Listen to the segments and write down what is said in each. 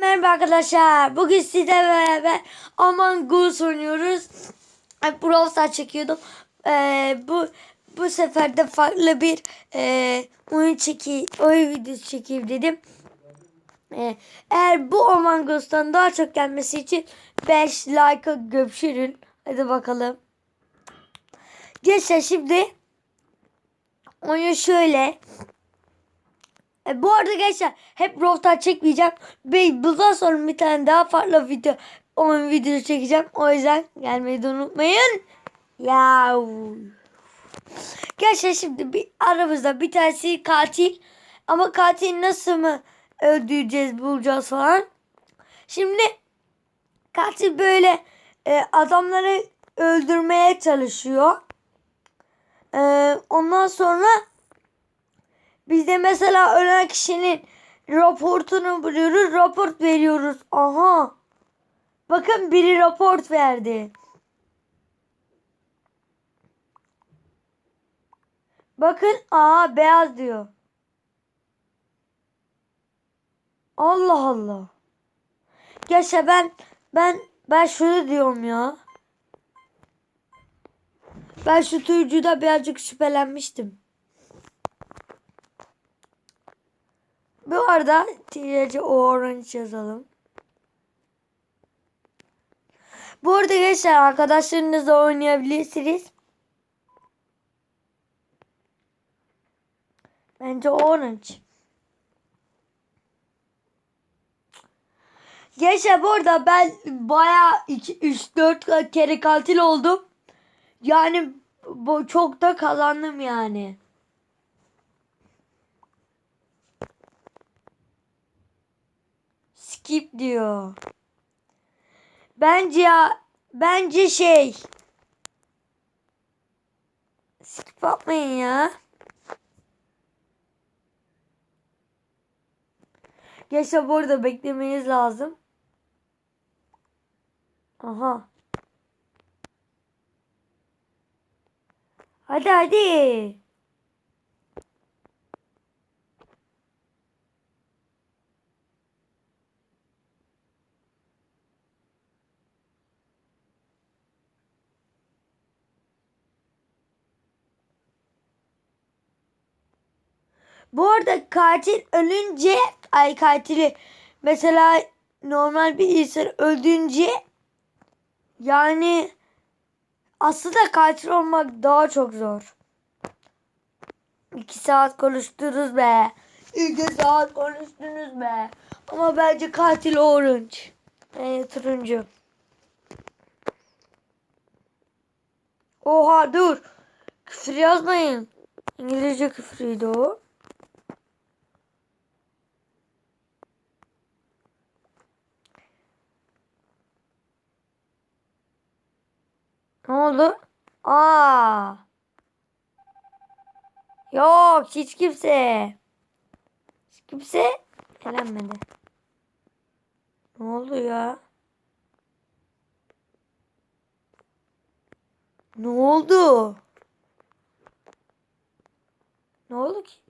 Merhaba arkadaşlar. Bugün sizle beraber Among Us oynuyoruz. Brawl Stars çekiyordum. Ee, bu bu sefer de farklı bir e, oyun çeki oyun videosu çekeyim dedim. Ee, eğer bu Among Us'tan daha çok gelmesi için 5 like'a göpşürün. Hadi bakalım. Gençler şimdi oyun şöyle. E, bu arada gençler hep Roftar çekmeyeceğim. Ve bundan sonra bir tane daha farklı video oyun videosu çekeceğim. O yüzden gelmeyi de unutmayın. Ya. Gençler şimdi bir aramızda bir tanesi katil. Ama katil nasıl mı öldüreceğiz bulacağız falan. Şimdi katil böyle e, adamları öldürmeye çalışıyor. E, ondan sonra biz de mesela ölen kişinin raportunu buluyoruz. Raport veriyoruz. Aha. Bakın biri raport verdi. Bakın aa beyaz diyor. Allah Allah. Yaşa ben ben ben şunu diyorum ya. Ben şu tuyucuda birazcık şüphelenmiştim. Bu arada TC Orange yazalım. Bu arada gençler arkadaşlarınızla oynayabilirsiniz. Bence Orange. Gençler bu arada ben bayağı 2 3 4 kere katil oldum. Yani bu çok da kazandım yani. Skip diyor. Bence ya bence şey skip yapmayın ya. Yaşa bu arada beklemeniz lazım. Aha. Hadi hadi. Bu arada katil ölünce ay katili mesela normal bir insan öldüğünce yani aslında katil olmak daha çok zor. İki saat konuştunuz be. İki saat konuştunuz be. Ama bence katil orange. Yani turuncu. Oha dur. Küfür yazmayın. İngilizce küfürüydü o. Ne oldu? Aa. Yok hiç kimse. Hiç kimse elenmedi. Ne oldu ya? Ne oldu? Ne oldu ki?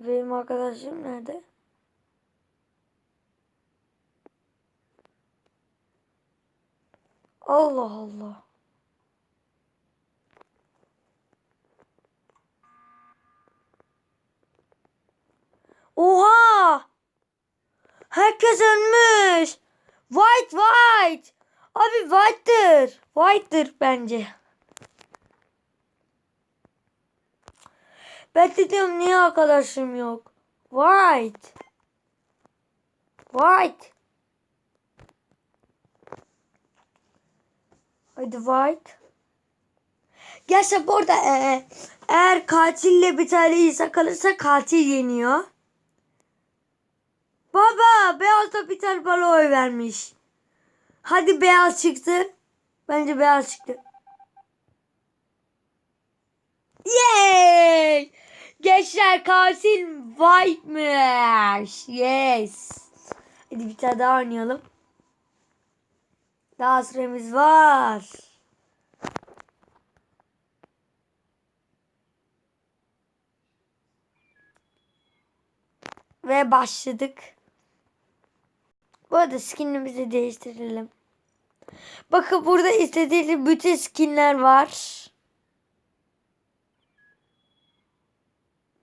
Benim arkadaşım nerede? Allah Allah. Oha! Herkes ölmüş. White white. Abi white'tır. White'tır bence. Ben de diyorum niye arkadaşım yok? White. White. Hadi White. Gerçi burada e, eğer katille bir tane insan kalırsa katil yeniyor. Baba beyaz da bir tane bana oy vermiş. Hadi beyaz çıktı. Bence beyaz çıktı. Yay! Gençler katil White'miş. Yes. Hadi bir tane daha oynayalım. Daha süremiz var. Ve başladık. Bu arada skinimizi değiştirelim. Bakın burada istediğiniz bütün skinler var.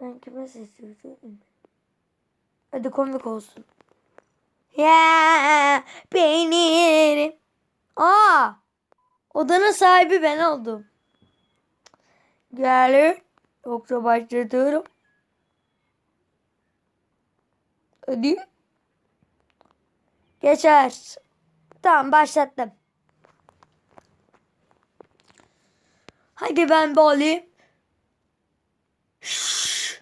Ben kime sesleniyorum? Hadi komik olsun. Ya peynirim. Aa! Odanın sahibi ben oldum. Gelir. Yoksa başlatıyorum. Hadi. Geçer. Tamam başlattım. Hadi ben bir alayım. Şşş.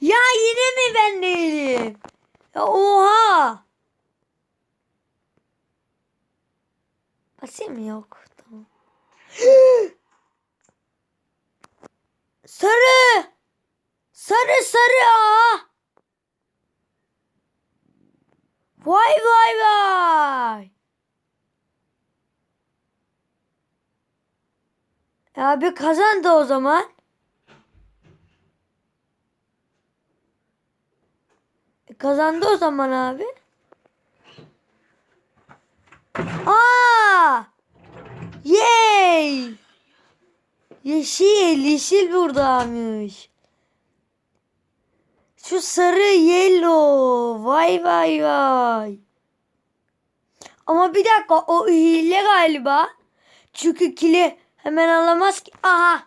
Ya yine mi ben değilim? Ya oha. Basayım? Yok. Tamam. sarı. Sarı sarı aa. Vay vay vay. E Abi kazandı o zaman. E kazandı o zaman abi. Aa! Yay! Yeşil, yeşil buradaymış. Şu sarı yellow. Vay vay vay. Ama bir dakika o hile galiba. Çünkü kili hemen alamaz ki. Aha.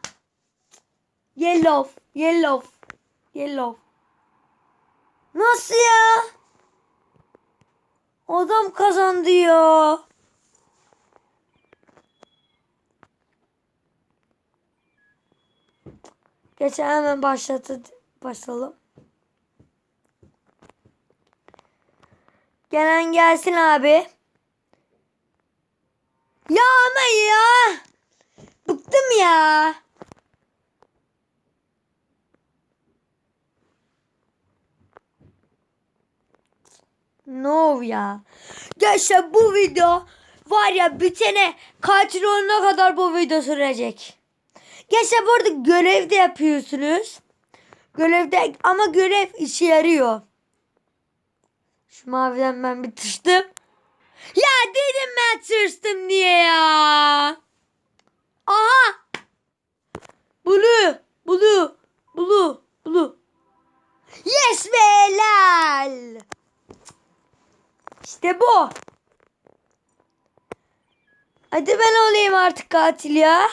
Yellow, yellow, yellow. Nasıl ya? Adam kazandı ya. Geçen hemen başladı. Başlayalım. Gelen gelsin abi. Ya ama ya. Bıktım ya. No ya. Gerçekten bu video var ya bitene katil olana kadar bu video sürecek. Gerçekten bu arada görev de yapıyorsunuz. Görevde ama görev işe yarıyor. Şu maviden ben bir tırstım. Ya dedim ben tırstım diye ya. Aha. Blue. Blue. Blue. Blue. Yes be helal. İşte bu. Hadi ben olayım artık katil ya.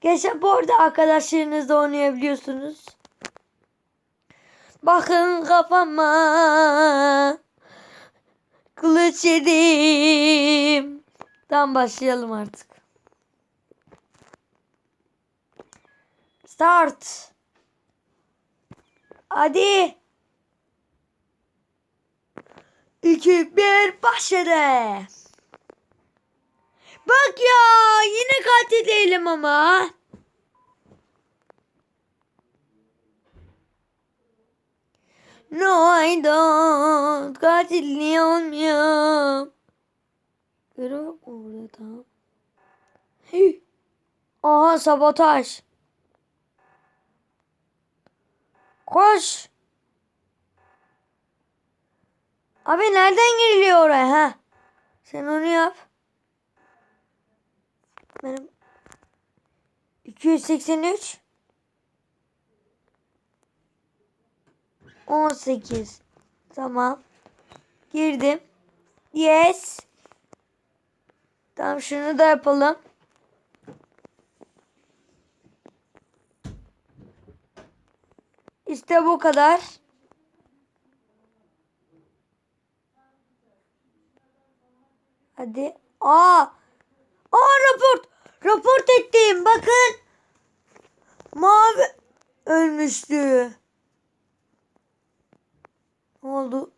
Geçen bu arada arkadaşlarınızla oynayabiliyorsunuz. Bakın kafama. Kılıç yedim. Tamam başlayalım artık. Start. Hadi. 2 1 başladı. Bak ya yine katil değilim ama. No I don't. Katil niye olmuyorum? Görev yok mu burada tamam. Aha sabotaj. Koş. Abi nereden giriliyor oraya ha? Sen onu yap. Benim 283 18 Tamam. Girdim. Yes. Tamam şunu da yapalım. İşte bu kadar. Hadi. Aa! Raport. Ettim. Bakın. Mavi ölmüştü. Ne oldu?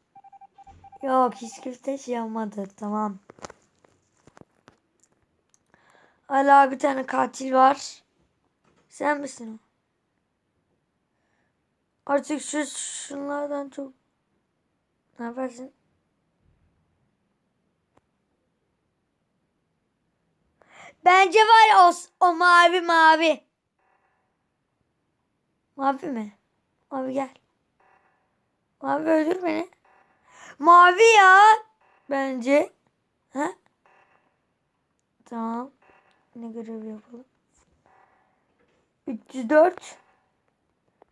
Yok hiç kimse şey yapmadı. Tamam. Hala bir tane katil var. Sen misin o? Artık şu şunlardan çok ne yaparsın? Bence var ya o, o mavi mavi. Mavi mi? Mavi gel. Mavi öldür beni. Mavi ya. Bence. Ha? Tamam. Ne görev yapalım? 304.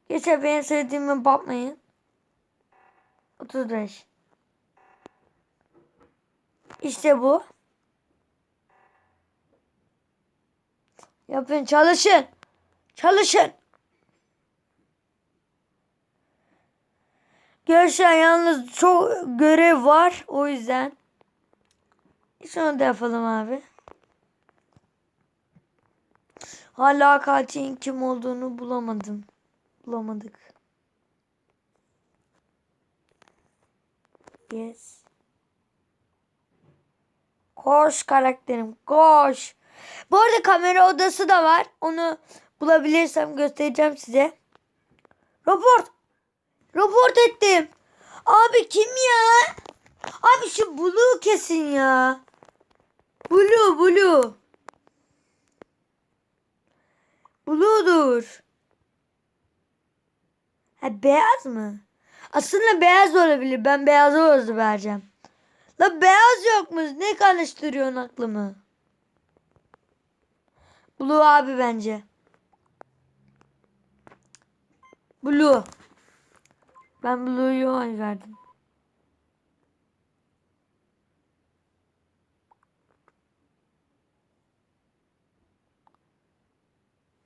Geçen benim söylediğime bakmayın. 35. İşte bu. Yapın çalışın. Çalışın. Gerçekten yalnız çok görev var. O yüzden. Şunu da yapalım abi. Hala katilin kim olduğunu bulamadım. Bulamadık. Yes. Koş karakterim koş. Bu arada kamera odası da var. Onu bulabilirsem göstereceğim size. Raport. Raport ettim. Abi kim ya? Abi şu Blue kesin ya. Blue Blue. Blue'dur. Ha beyaz mı? Aslında beyaz olabilir. Ben beyazı özü vereceğim. La beyaz yokmuş. Ne karıştırıyorsun aklımı? Blue abi bence. Blue. Ben Blue'yu oy verdim.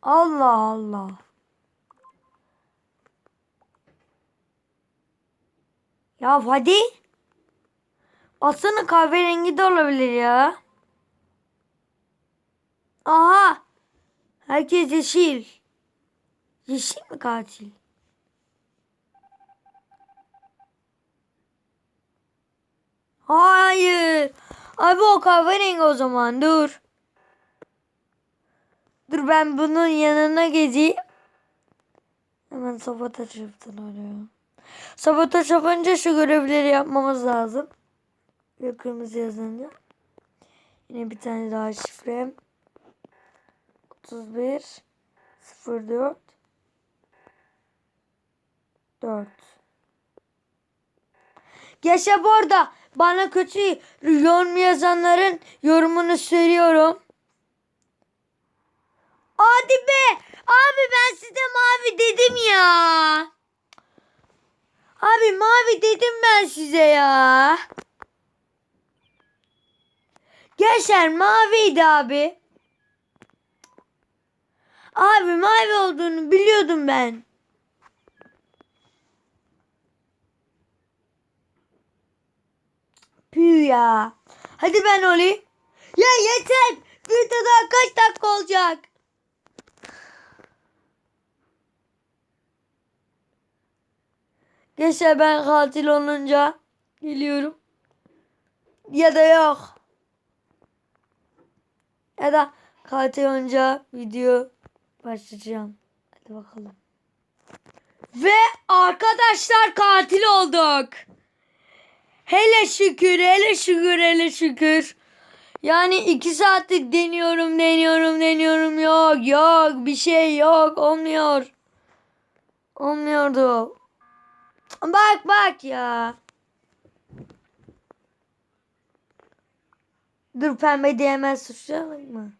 Allah Allah. Ya hadi. Aslında kahverengi de olabilir ya. Aha. Herkes yeşil. Yeşil mi katil? Hayır. Abi o kahverengi o zaman. Dur. Dur ben bunun yanına gezeyim. Hemen sabotaj yaptın oraya. Sabotaj yapınca şu görevleri yapmamız lazım. Ve kırmızı yazınca. Yine bir tane daha şifre. 31 04 4 Yaşa bu arada bana kötü yorum yazanların yorumunu söylüyorum. Hadi be. Abi ben size mavi dedim ya. Abi mavi dedim ben size ya. Gençler maviydi abi. Abi mavi olduğunu biliyordum ben. Püh ya. Hadi ben olayım. Ya yeter. Videoda kaç dakika olacak? Gençler ben katil olunca geliyorum. Ya da yok. Ya da katil olunca video başlayacağım. Hadi bakalım. Ve arkadaşlar katil olduk. Hele şükür, hele şükür, hele şükür. Yani iki saatlik deniyorum, deniyorum, deniyorum. Yok, yok, bir şey yok, olmuyor. Olmuyordu. Bak bak ya. Dur pembe diyemez suçlayalım mı?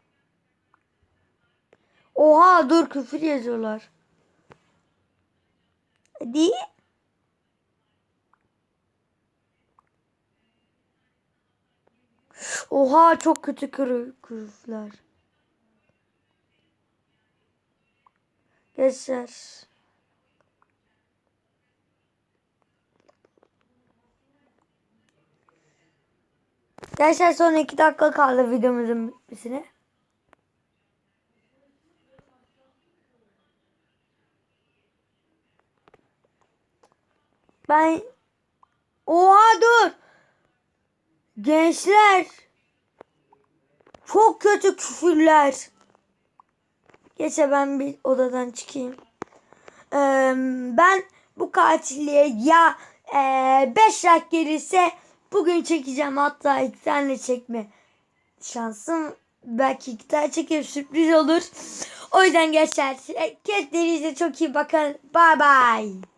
Oha dur küfür yazıyorlar. Hadi. Oha çok kötü küfürler. Geçer. Gençler son iki dakika kaldı videomuzun bitmesine. Ben Oha dur. Gençler. Çok kötü küfürler. Geçe ben bir odadan çıkayım. Ee, ben bu katilliğe ya 5 like gelirse bugün çekeceğim. Hatta iki tane çekme şansım. Belki iki tane çekerim sürpriz olur. O yüzden gençler kendinize çok iyi bakın. Bye bye.